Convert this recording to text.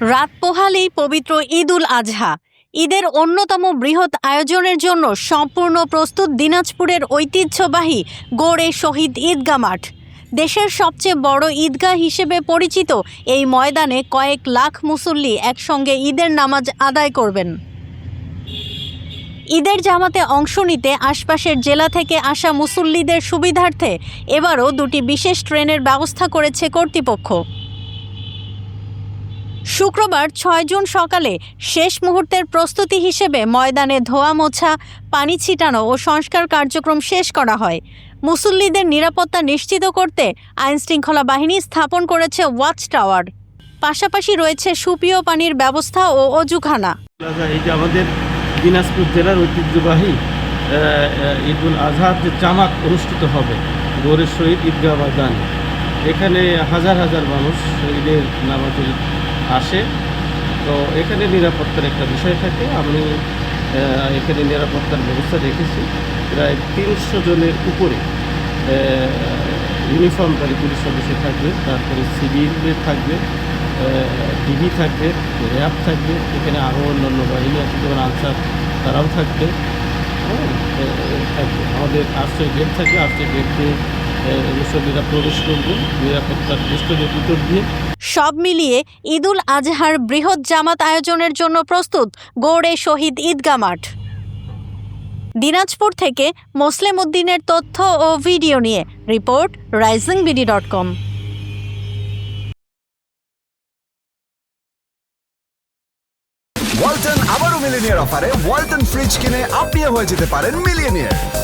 রাত পোহালেই পবিত্র ঈদ উল আজহা। ঈদের অন্যতম বৃহৎ আয়োজনের জন্য সম্পূর্ণ প্রস্তুত দিনাজপুরের ঐতিহ্যবাহী গোড়ে শহীদ ঈদগাহ মাঠ। দেশের সবচেয়ে বড় ঈদগাহ হিসেবে পরিচিত এই ময়দানে কয়েক লাখ মুসল্লি একসঙ্গে ঈদের নামাজ আদায় করবেন। ঈদের জামাতে অংশ নিতে আশপাশের জেলা থেকে আসা মুসল্লিদের সুবিধার্থে এবারও দুটি বিশেষ ট্রেনের ব্যবস্থা করেছে কর্তৃপক্ষ। শুক্রবার ছয় জুন সকালে শেষ মুহূর্তের প্রস্তুতি হিসেবে ময়দানে ধোয়া মোছা, পানি ছিটানো ও সংস্কার কার্যক্রম শেষ করা হয়। মুসল্লিদের নিরাপত্তা নিশ্চিত করতে আইনশৃঙ্খলা বাহিনী স্থাপন করেছে ওয়াচ টাওয়ার। পাশাপাশি রয়েছে সুপেয় পানির ব্যবস্থা ও অজুখানা। যে আমাদের দিনাজপুর জেলার ঐতিহ্যবাহী ঈদুল যে জামাত অনুষ্ঠিত হবে গৌরের শহীদ ঈদগাহ বাগান এখানে হাজার হাজার মানুষ ঈদের নামাজে আসে। তো এখানে নিরাপত্তার একটা বিষয় থাকে। আমি এখানে নিরাপত্তার ব্যবস্থা রেখেছি প্রায় তিনশো জনের উপরে ইউনিফর্মধারী পুলিশ সদস্য থাকবে তারপরে সিভিলের থাকবে ডিবি থাকবে র্যাব থাকবে এখানে আরও অন্যান্য বাহিনী আছে যেমন আনসার তারাও থাকবে। হ্যাঁ, থাকবে। আমাদের আশ্রয় গেট থাকবে আশ্রয় গেট দিয়ে মুসল্লিরা প্রবেশ করবে নিরাপত্তার দৃষ্টির ভিতর দিয়ে। সব মিলিয়ে ঈদুল আজহার বৃহৎ জামাত আয়োজনের জন্য প্রস্তুত গৌড়ে শহীদ ঈদগাহ মাঠ। দিনাজপুর থেকে মোসলেম উদ্দিনের তথ্য ও ভিডিও নিয়ে report Rising BD dot com. Walton আবারও মিলিনিয়ার অফারে ওয়ালটন ফ্রিজ কিনে আপনিও হয়ে যেতে পারেন মিলিয়নিয়ার।